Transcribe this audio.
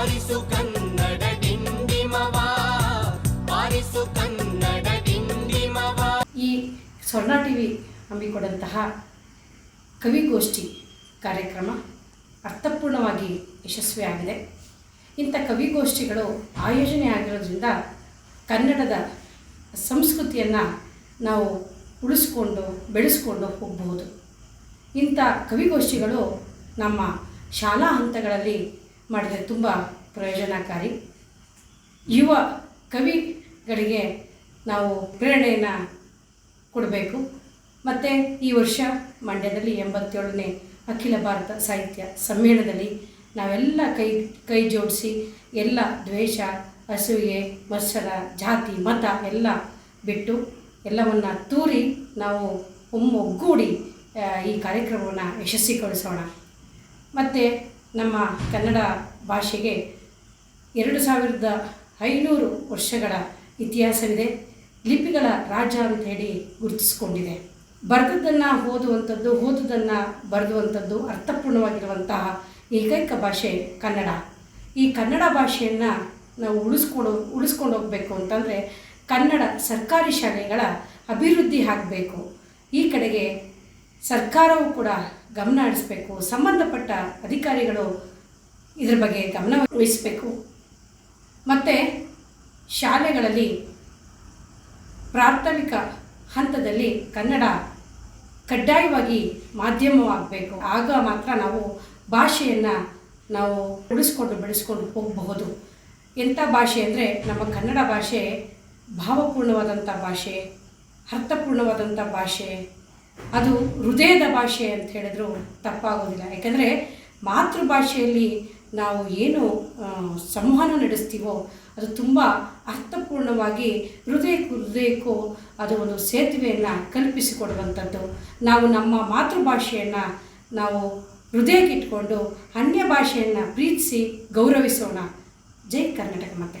ಬಾರಿಸು ಕನ್ನಡ ಡಿಂಡಿಮವ ಬಾರಿಸು ಕನ್ನಡ ಡಿಂಡಿಮವ. ಈ ಸ್ವರ್ಣ ಟಿ ವಿ ಹಮ್ಮಿಕೊಂಡಂತಹ ಕವಿಗೋಷ್ಠಿ ಕಾರ್ಯಕ್ರಮ ಅರ್ಥಪೂರ್ಣವಾಗಿ ಯಶಸ್ವಿಯಾಗಿದೆ. ಇಂಥ ಕವಿಗೋಷ್ಠಿಗಳು ಆಯೋಜನೆ ಆಗಿರೋದ್ರಿಂದ ಕನ್ನಡದ ಸಂಸ್ಕೃತಿಯನ್ನು ನಾವು ಉಳಿಸ್ಕೊಂಡು, ಬೆಳೆಸ್ಕೊಂಡು ಹೋಗಬಹುದು. ಇಂಥ ಕವಿಗೋಷ್ಠಿಗಳು ನಮ್ಮ ಶಾಲಾ ಹಂತಗಳಲ್ಲಿ ಮಾಡಿದರೆ ತುಂಬ ಪ್ರಯೋಜನಕಾರಿ. ಯುವ ಕವಿಗಳಿಗೆ ನಾವು ಪ್ರೇರಣೆಯನ್ನು ಕೊಡಬೇಕು. ಮತ್ತು ಈ ವರ್ಷ ಮಂಡ್ಯದಲ್ಲಿ ಎಂಬತ್ತೇಳನೇ ಅಖಿಲ ಭಾರತ ಸಾಹಿತ್ಯ ಸಮ್ಮೇಳನದಲ್ಲಿ ನಾವೆಲ್ಲ ಕೈ ಕೈ ಜೋಡಿಸಿ ಎಲ್ಲ ದ್ವೇಷ ಹಸುವಿಗೆ ಮತ್ಸರ ಜಾತಿ, ಮತ ಎಲ್ಲ ಬಿಟ್ಟು ಎಲ್ಲವನ್ನು ತೂರಿ ನಾವು ಒಮ್ಮೊಗ್ಗೂಡಿ ಈ ಕಾರ್ಯಕ್ರಮವನ್ನು ಯಶಸ್ವಿಗೊಳಿಸೋಣ. ಮತ್ತು ನಮ್ಮ ಕನ್ನಡ ಭಾಷೆಗೆ ಎರಡು ಸಾವಿರದ ಐನೂರು ವರ್ಷಗಳ ಇತಿಹಾಸವಿದೆ. ಲಿಪಿಗಳ ರಾಜ ಅಂತ ಹೇಳಿ ಗುರುತಿಸ್ಕೊಂಡಿದೆ. ಬರೆದದ್ದನ್ನು ಓದುವಂಥದ್ದು, ಓದುದನ್ನು ಬರೆದುವಂಥದ್ದು ಅರ್ಥಪೂರ್ಣವಾಗಿರುವಂತಹ ಏಕೈಕ ಭಾಷೆ ಕನ್ನಡ. ಈ ಕನ್ನಡ ಭಾಷೆಯನ್ನು ನಾವು ಉಳಿಸ್ಕೊಂಡು ಉಳಿಸ್ಕೊಂಡು ಹೋಗಬೇಕು ಅಂತಂದರೆ ಕನ್ನಡ ಸರ್ಕಾರಿ ಶಾಲೆಗಳ ಅಭಿವೃದ್ಧಿ ಆಗಬೇಕು. ಈ ಕಡೆಗೆ ಸರ್ಕಾರವು ಕೂಡ ಗಮನ ಹರಿಸಬೇಕು, ಸಂಬಂಧಪಟ್ಟ ಅಧಿಕಾರಿಗಳು ಇದ್ರ ಬಗ್ಗೆ ಗಮನ ವಹಿಸಬೇಕು. ಮತ್ತು ಶಾಲೆಗಳಲ್ಲಿ ಪ್ರಾಥಮಿಕ ಹಂತದಲ್ಲಿ ಕನ್ನಡ ಕಡ್ಡಾಯವಾಗಿ ಮಾಧ್ಯಮವಾಗಬೇಕು. ಆಗ ಮಾತ್ರ ನಾವು ಭಾಷೆಯನ್ನು ನಾವು ಉಳಿಸ್ಕೊಂಡು ಬೆಳೆಸ್ಕೊಂಡು ಹೋಗಬಹುದು. ಎಂಥ ಭಾಷೆ ಅಂದರೆ ನಮ್ಮ ಕನ್ನಡ ಭಾಷೆ ಭಾವಪೂರ್ಣವಾದಂಥ ಭಾಷೆ, ಅರ್ಥಪೂರ್ಣವಾದಂಥ ಭಾಷೆ ಅದು ಹೃದಯದ ಭಾಷೆ ಅಂತ ಹೇಳಿದ್ರು ತಪ್ಪಾಗೋದಿಲ್ಲ. ಯಾಕಂದರೆ ಮಾತೃಭಾಷೆಯಲ್ಲಿ ನಾವು ಏನು ಸಂವಹನ ನಡೆಸ್ತೀವೋ ಅದು ತುಂಬ ಅರ್ಥಪೂರ್ಣವಾಗಿ ಹೃದಯಕ್ಕೂ ಹೃದಯಕ್ಕೂ ಅದು ಒಂದು ಸೇತುವೆಯನ್ನು ಕಲ್ಪಿಸಿಕೊಡುವಂಥದ್ದು. ನಾವು ನಮ್ಮ ಮಾತೃಭಾಷೆಯನ್ನು ನಾವು ಹೃದಯಕ್ಕಿಟ್ಕೊಂಡು ಅನ್ಯ ಭಾಷೆಯನ್ನು ಪ್ರೀತಿಸಿ ಗೌರವಿಸೋಣ. ಜೈ ಕರ್ನಾಟಕ ಮತ್ತೆ